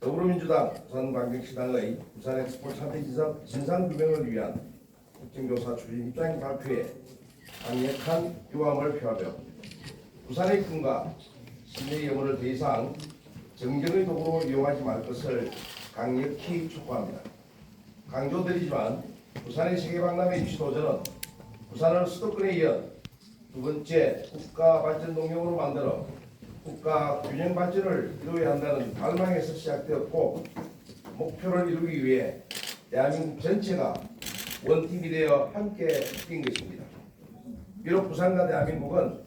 더불어민주당 부산광역시당의 부산 엑스포 참여 진상, 진상규명을 위한 국정조사 추진 입장 발표에 강력한 유감을 표하며 부산의 꿈과 시민의 영혼을 더 이상 정경의 도구로 이용하지 말 것을 강력히 촉구합니다. 강조드리지만 부산의 세계박람회 유치 도전은 부산을 수도권에 이어 두 번째 국가 발전 동력으로 만들어 국가 균형 발전을 이루어야 한다는 갈망에서 시작되었고 목표를 이루기 위해 대한민국 전체가 원팀이 되어 함께 뛴 것입니다. 비록 부산과 대한민국은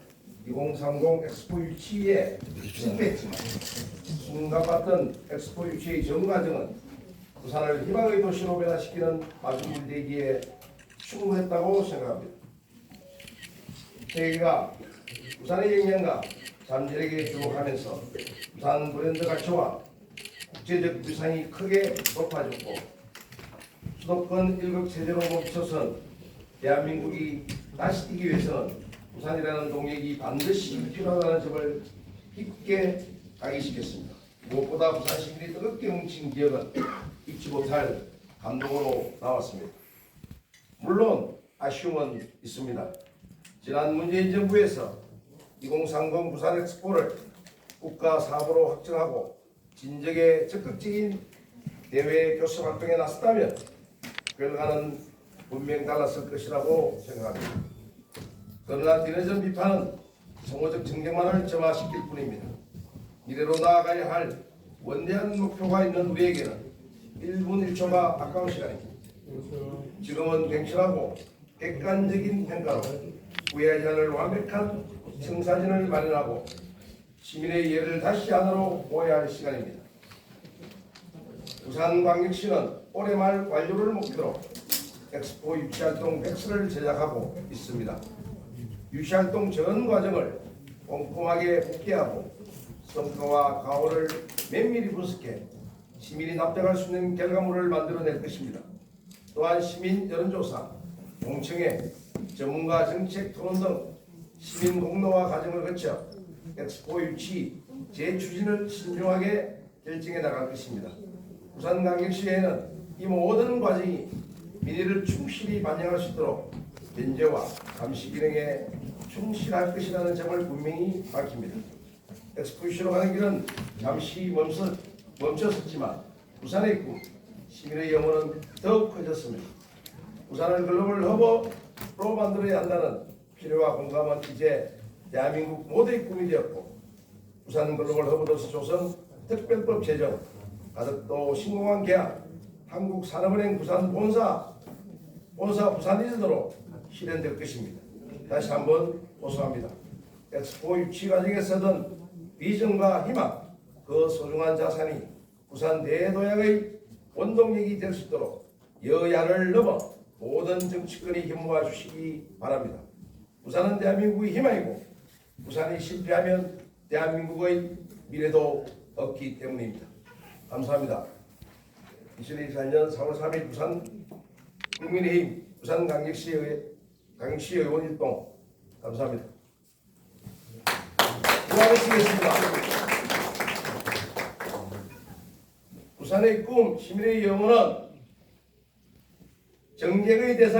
2030 엑스포 유치에 실패했지만 숨가팠던 엑스포 유치의 전 과정은 부산을 희망의 도시로 변화시키는 마중물 대기에 충분했다고 생각합니다. 세계가 부산의 영향과 잠재력에 주목하면서 부산 브랜드 가치와 국제적 위상이 크게 높아졌고 수도권 일극 체제로 멈춰선 대한민국이 다시 뛰기 위해서는 부산이라는 동력이 반드시 필요하다는 점을 깊게 각인시켰습니다. 무엇보다 부산 시민이 뜨겁게 뭉친 기억은 잊지 못할 감동으로 나왔습니다. 물론 아쉬움은 있습니다. 지난 문재인 정부에서 2030 부산 엑스포를 국가 사업으로 확정하고 진정의 적극적인 대외 교섭 활동에 나섰다면 결과는 분명 달랐을 것이라고 생각합니다. 그러나 뒤늦은 비판은 성호적 정쟁만을 점화시킬 뿐입니다. 미래로 나아가야 할 원대한 목표가 있는 우리에게는 1분 1초가 아까운 시간입니다. 지금은 냉철하고 객관적인 평가로 않을 완벽한 청사진을 마련하고 시민의 이해를 다시 안으로 모아야 할 시간입니다. 부산광역시는 올해 말 완료를 목표로 엑스포 유치활동 백스를 제작하고 있습니다. 유치활동 전 과정을 꼼꼼하게 복귀하고 성과와 가오를 면밀히 분석해 시민이 납득할 수 있는 결과물을 만들어낼 것입니다. 또한 시민 여론조사, 공청회, 전문가 정책 토론 등 시민 공로와 과정을 거쳐 엑스포 유치 재추진을 신중하게 결정해 나갈 것입니다. 부산광역시에는 이 모든 과정이 미래를 충실히 반영할 수 있도록 견제와 감시 기능에 충실할 것이라는 점을 분명히 밝힙니다. 엑스포 유치로 가는 길은 잠시 멈춰, 멈췄었지만 부산의 꿈, 시민의 영혼은 더욱 커졌습니다. 부산을 글로벌 허브로 만들어야 한다는 필요와 공감은 이제 대한민국 모두의 꿈이 되었고 부산 글로벌 허브로서 조성 특별법 제정, 가덕도 신공항 계약, 한국산업은행 부산 본사, 본사 부산 이전으로 실현될 것입니다. 다시 한번 호소합니다. 엑스포 유치 과정에서든 비전과 희망, 그 소중한 자산이 부산 대도약의 원동력이 될 수 있도록 여야를 넘어 모든 정치권이 힘 모아 주시기 바랍니다. 부산은 대한민국의 희망이고 부산이 실패하면 대한민국의 미래도 없기 때문입니다. 감사합니다. 2024년 4월 3일 부산 국민의힘 부산광역시 의 강역시 의원 일동 감사합니다. 수고하셨습니다. 부산의 꿈 시민의 영혼은 정쟁의 대상